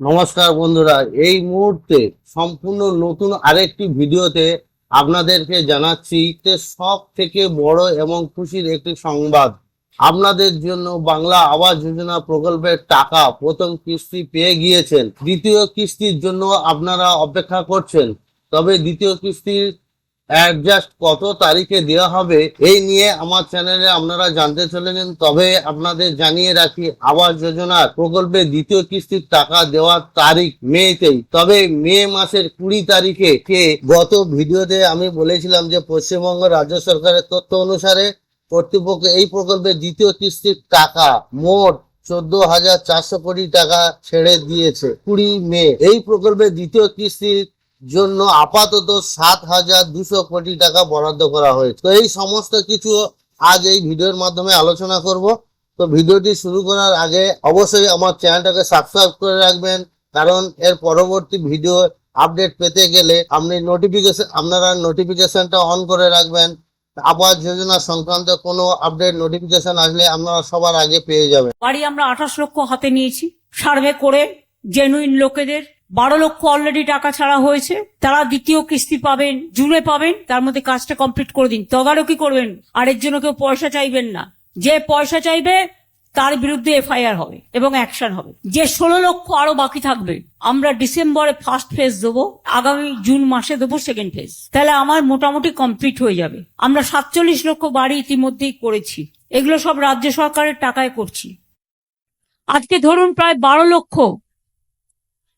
নমস্কার বন্ধুরা, এই মুহূর্তে সম্পূর্ণ নতুন আরেকটি ভিডিওতে আপনাদেরকে জানাচ্ছি যে সব থেকে বড় এবং খুশির একটি সংবাদ। আপনাদের জন্য বাংলা আবাস যোজনা প্রকল্পের টাকা প্রথম কিস্তি পেয়ে গিয়েছেন। দ্বিতীয় কিস্তির জন্য আপনারা অপেক্ষা করছেন। তবে দ্বিতীয় কিস্তির অ্যাডজাস্ট কত তারিখে দেওয়া হবে, এই নিয়ে আমার চ্যানেলে আপনারা জানতে চলেছেন। তবে আপনাদের জানিয়ে রাখি, আবাস যোজনার প্রকল্পে দ্বিতীয় কিস্তির টাকা দেওয়ার তারিখ মেতেই। তবে মে মাসের কুড়ি তারিখে গত ভিডিওতে আমি বলেছিলাম যে পশ্চিমবঙ্গ রাজ্য সরকারের তথ্য অনুসারে কর্তৃপক্ষ এই প্রকল্পে দ্বিতীয় কিস্তির টাকা মোট চোদ্দ হাজার চারশো কোটি টাকা ছেড়ে দিয়েছে কুড়ি মে। এই প্রকল্পে দ্বিতীয় কিস্তির জন্য আপাতত সাত হাজার দুশো কোটি টাকা বরাদ্দ করা হয়েছে। তো এই সমস্ত কিছু আজ এই ভিডিওর মাধ্যমে আলোচনা করব। তো ভিডিওটি শুরু করার আগে অবশ্যই আমার চ্যানেলটাকে সাবস্ক্রাইব করে রাখবেন, কারণ এর পরবর্তী ভিডিও আপডেট পেতে গেলে আপনি নোটিফিকেশন আপনারা নোটিফিকেশনটা অন করে রাখবেন। আবাস যোজনা সংক্রান্ত কোনো আপডেট নোটিফিকেশন আসলে আপনারা সবার আগে পেয়ে যাবেন। বাড়ি আমরা আঠাশ লক্ষ হাতে নিয়েছি। সার্ভে করে জেনুইন লোকেদের বারো লক্ষ অলরেডি টাকা ছাড়া হয়েছে। তারা দ্বিতীয় কিস্তি পাবেন জুড়ে পাবেন, তার মধ্যে কাজটা কমপ্লিট করে দিন। তদারকি করবেন আর এর জন্য কেউ পয়সা চাইবেন না। যে পয়সা চাইবে, তার বিরুদ্ধে এফআইআর হবে এবং অ্যাকশন হবে। যে ষোলো লক্ষ আরও বাকি থাকবে, আমরা ডিসেম্বরে ফার্স্ট ফেজ দেবো, আগামী জুন মাসে দেবো সেকেন্ড ফেজ তাহলে আমার মোটামুটি কমপ্লিট হয়ে যাবে। আমরা সাতচল্লিশ লক্ষ বাড়ি ইতিমধ্যেই করেছি। এগুলো সব রাজ্য সরকারের টাকায় করছি। আজকে ধরুন প্রায় বারো লক্ষ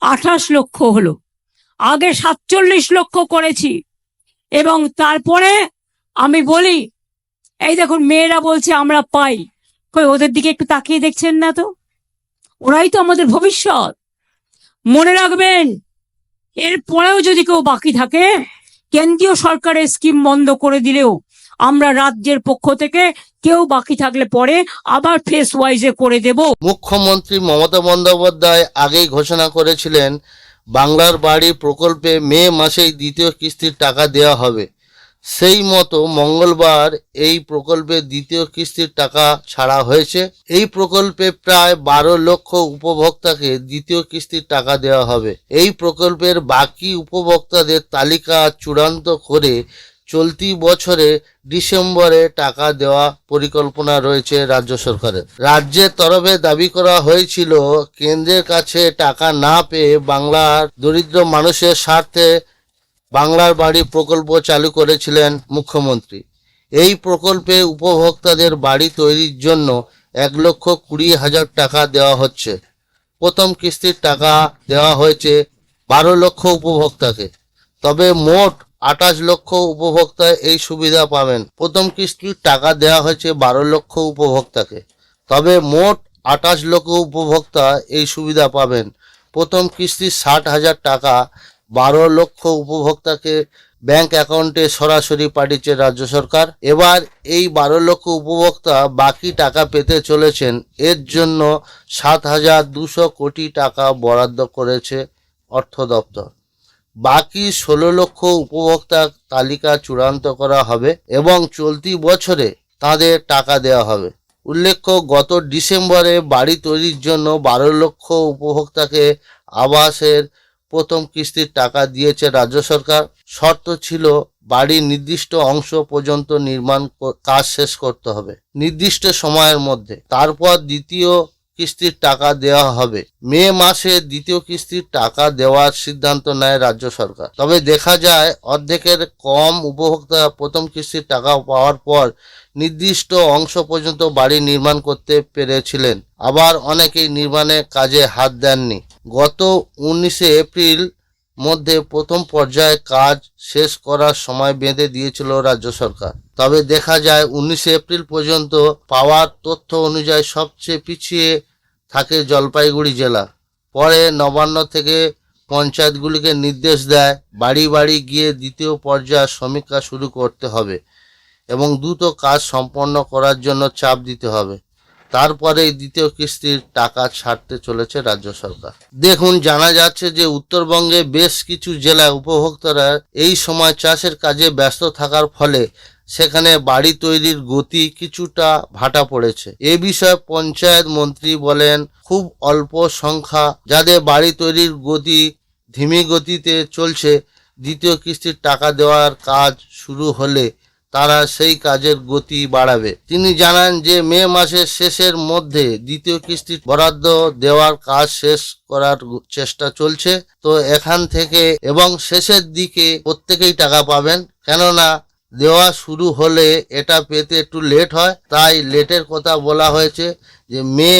আঠাশ লক্ষ হলো। আগে সাতচল্লিশ লক্ষ করেছি। এবং তারপরে আমি বলি, এই দেখুন, মেয়েরা বলছে, আমরা পাই। কই, ওদের দিকে একটু তাকিয়ে দেখছেন না তো? ওরাই তো আমাদের ভবিষ্যৎ। মনে রাখবেন এরপরেও যদি কেউ বাকি থাকে, কেন্দ্রীয় সরকারের স্কিম বন্ধ করে দিলেও আমরা রাজ্যের পক্ষ থেকে কেউ বাকি থাকলে পরে আবার ফেস ওয়াইজে করে দেব। মুখ্যমন্ত্রী মমতা বন্দ্যোপাধ্যায় আগেই ঘোষণা করেছিলেন, বাংলার বাড়ি প্রকল্পে মে মাসেই দ্বিতীয় কিস্তির টাকা দেওয়া হবে। সেই মতো মঙ্গলবার এই প্রকল্পে দ্বিতীয় কিস্তির টাকা ছাড়া হয়েছে। এই প্রকল্পে প্রায় বারো লক্ষ উপভোক্তাকে দ্বিতীয় কিস্তির টাকা দেওয়া হবে। এই প্রকল্পের বাকি উপভোক্তাদের তালিকা চূড়ান্ত করে চলতি বছরে ডিসেম্বরে টাকা দেওয়া পরিকল্পনা রয়েছে রাজ্য সরকারের। রাজ্যের তরফে দাবি করা হয়েছিল, কেন্দ্রের কাছে টাকা না পেয়ে বাংলার দরিদ্র মানুষের স্বার্থে বাংলার বাড়ি প্রকল্প চালু করেছিলেন মুখ্যমন্ত্রী। এই প্রকল্পে উপভোক্তাদের বাড়ি তৈরির জন্য এক লক্ষ কুড়ি হাজার টাকা দেওয়া হচ্ছে। প্রথম কিস্তির টাকা দেওয়া হয়েছে বারো লক্ষ উপভোক্তাকে। তবে মোট আঠাশ লক্ষ উপভোক্তা এই সুবিধা পাবেন। প্রথম কিস্তির টাকা দেওয়া হয়েছে বারো লক্ষ উপভোক্তাকে। তবে মোট আঠাশ লক্ষ উপভোক্তা এই সুবিধা পাবেন। প্রথম কিস্তি ষাট হাজার টাকা বারো লক্ষ উপভোক্তাকে ব্যাংক অ্যাকাউন্টে সরাসরি পাঠিয়েছে রাজ্য সরকার। এবার এই বারো লক্ষ উপভোক্তা বাকি টাকা পেতে চলেছেন। এর জন্য সাত হাজার দুশো কোটি টাকা বরাদ্দ করেছে অর্থ দপ্তর। বাকি ষোলো লক্ষ উপভোক্তা তালিকা চূড়ান্ত করা হবে এবং চলতি বছরে তাদের টাকা দেওয়া হবে। উল্লেখ্য, গত ডিসেম্বরে বাড়ি তৈরির জন্য বারো লক্ষ উপভোক্তাকে আবাসের প্রথম কিস্তির টাকা দিয়েছে রাজ্য সরকার। শর্ত ছিল বাড়ির নির্দিষ্ট অংশ পর্যন্ত নির্মাণ কাজ শেষ করতে হবে নির্দিষ্ট সময়ের মধ্যে। তারপর দ্বিতীয় কিস্তির টাকা দেওয়া হবে। মে মাসে দ্বিতীয় কিস্তির টাকা দেওয়ার সিদ্ধান্ত নেয় রাজ্য সরকার। তবে দেখা যায়, অর্ধেকের কম উপভোক্তা প্রথম কিস্তির টাকা পাওয়ার পর নির্দিষ্ট অংশ পর্যন্ত বাড়ি নির্মাণ করতে পেরেছিলেন। আবার অনেকেই নির্মাণের কাজে হাত দেননি। গত উনিশে এপ্রিল মধ্যে প্রথম পর্যায়ে কাজ শেষ করার সময় বেঁধে দিয়েছিল রাজ্য সরকার। তবে দেখা যায়, উনিশে এপ্রিল পর্যন্ত পাওয়ার তথ্য অনুযায়ী সবচেয়ে পিছিয়ে থাকে জলপাইগুড়ি জেলা। পরে নবান্ন থেকে পঞ্চায়েতগুলিকে নির্দেশ দেয় বাড়ি বাড়ি গিয়ে দ্বিতীয় পর্যায়ের সমীক্ষা শুরু করতে হবে এবং দ্রুত কাজ সম্পন্ন করার জন্য চাপ দিতে হবে। তারপরেই দ্বিতীয় কিস্তির টাকা ছাড়তে চলেছে রাজ্য সরকার। দেখুন, জানা যাচ্ছে যে উত্তরবঙ্গে বেশ কিছু জেলায় উপভোক্তারা এই সময় চাষের কাজে ব্যস্ত থাকার ফলে সেখানে বাড়ি তৈরির গতি কিছুটা ভাটা পড়েছে। এ বিষয়ে পঞ্চায়েত মন্ত্রী বলেন, খুব অল্প সংখ্যা যাদের বাড়ি তৈরির গতি ধীমি গতিতে চলছে, দ্বিতীয় কিস্তির টাকা দেওয়ার কাজ শুরু হলে তারা সেই কাজের গতি বাড়াবে। তিনি জানান যে, মে মাসের শেষের মধ্যে দ্বিতীয় কিস্তি বরাদ্দ দেওয়ার কাজ শেষ করার চেষ্টা চলছে। তো এখান থেকে এবং শেষের দিকে প্রত্যেকেই টাকা পাবেন। কেননা দেওয়া শুরু হলে এটা পেতে একটু লেট হয়। তাই লেটের কথা বলা হয়েছে যে মে,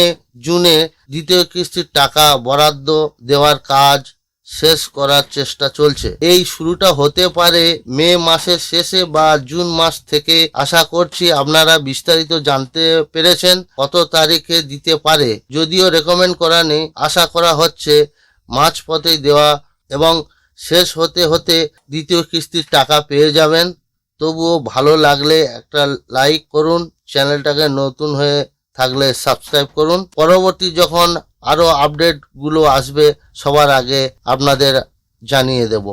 জুনে দ্বিতীয় কিস্তির টাকা বরাদ্দ দেওয়ার কাজ শেষ করার চেষ্টা চলছে। এই শুরুটা হতে পারে মে মাসের শেষে বা জুন মাস থেকে। আশা করছি আপনারা বিস্তারিত জানতে পেরেছেন কত তারিখে দিতে পারে। যদিও রেকমেন্ড করা নেই, আশা করা হচ্ছে মাঝ পথেই দেওয়া এবং শেষ হতে হতে দ্বিতীয় কিস্তির টাকা পেয়ে যাবেন। তবুও ভালো লাগলে একটা লাইক করুন চ্যানেলটাকে নতুন হয়ে থাকলে সাবস্ক্রাইব করুন। পরবর্তী যখন আরও আপডেটগুলো আসবে, সবার আগে আপনাদের জানিয়ে দেব।